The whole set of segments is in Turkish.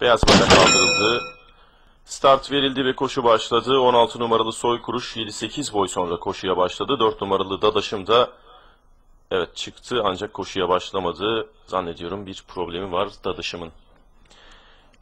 Beyaz bayrak kaldırıldı. Start verildi ve koşu başladı. 16 numaralı Soykuruş 7-8 boy sonra koşuya başladı. 4 numaralı Dadaşım da evet çıktı ancak koşuya başlamadı. Zannediyorum bir problemi var Dadaşım'ın.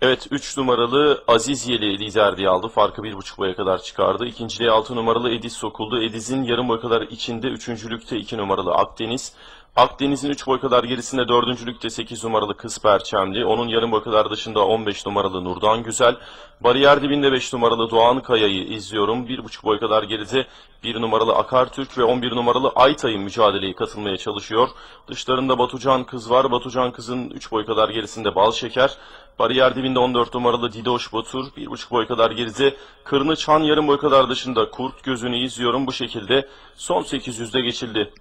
Evet 3 numaralı Aziz Yeli lider diye aldı. Farkı 1.5 boya kadar çıkardı. İkinciliğe 6 numaralı Ediz sokuldu. Ediz'in yarım boy kadar içinde. Üçüncülükte 2 numaralı Akdeniz. Akdeniz'in 3 boy kadar gerisinde dördüncülükte 8 numaralı Kız Perçemli. Onun yarım boy kadar dışında 15 numaralı Nurdan Güzel. Bariyer dibinde 5 numaralı Doğan Kaya'yı izliyorum. 1,5 boy kadar geride 1 numaralı Akartürk ve 11 numaralı Aytay'ın mücadeleye katılmaya çalışıyor. Dışlarında Batucan Kız var. Batucan Kız'ın 3 boy kadar gerisinde Bal Şeker. Bariyer dibinde 14 numaralı Didoş Batur. 1,5 boy kadar geride. Kırnı Çan yarım boy kadar dışında Kurt Gözünü izliyorum. Bu şekilde son 800'de geçildi.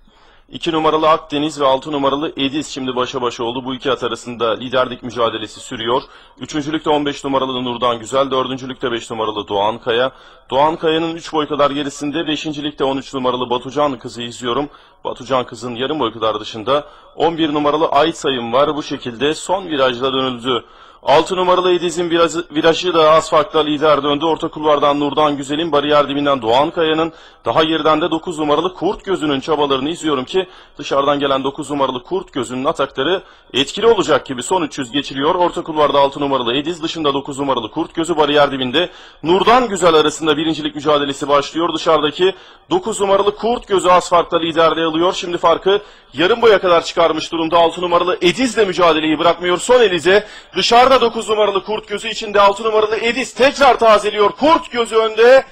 2 numaralı Akdeniz ve 6 numaralı Ediz şimdi başa başa oldu. Bu iki at arasında liderlik mücadelesi sürüyor. Üçüncülükte 15 numaralı Nurdan Güzel, dördüncülükte 5 numaralı Doğan Kaya. Doğan Kaya'nın 3 boy kadar gerisinde, beşincilikte 13 numaralı Batucan Kızı izliyorum. Batucan Kız'ın yarım boy kadar dışında 11 numaralı Ay sayım var. Bu şekilde son virajla dönüldü. 6 numaralı Ediz'in virajı, da az farkla lider döndü. Orta kulvardan Nurdan Güzel'in, bariyer dibinden Doğan Kaya'nın, daha geriden de 9 numaralı Kurt Gözü'nün çabalarını izliyorum ki dışarıdan gelen 9 numaralı Kurt Gözü'nün atakları etkili olacak gibi son 300 geçiliyor. Orta kulvarda 6 numaralı Ediz, dışında 9 numaralı Kurt Gözü, bariyer dibinde Nurdan Güzel arasında birincilik mücadelesi başlıyor. Dışarıdaki 9 numaralı Kurt Gözü az farkla liderliği alıyor. Şimdi farkı yarım boya kadar çıkarmış durumda. 6 numaralı Ediz de mücadeleyi bırakmıyor. Son elize dışarıda 9 numaralı Kurt Gözü içinde 6 numaralı Ediz tekrar tazeliyor. Kurt Gözü önde.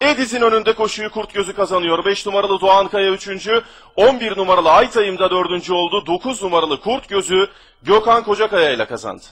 Ediz'in önünde koşuyu Kurt Gözü kazanıyor. 5 numaralı Doğan Kaya 3. 11 numaralı Aytayım da 4. oldu. 9 numaralı Kurt Gözü Gökhan Kocakaya ile kazandı.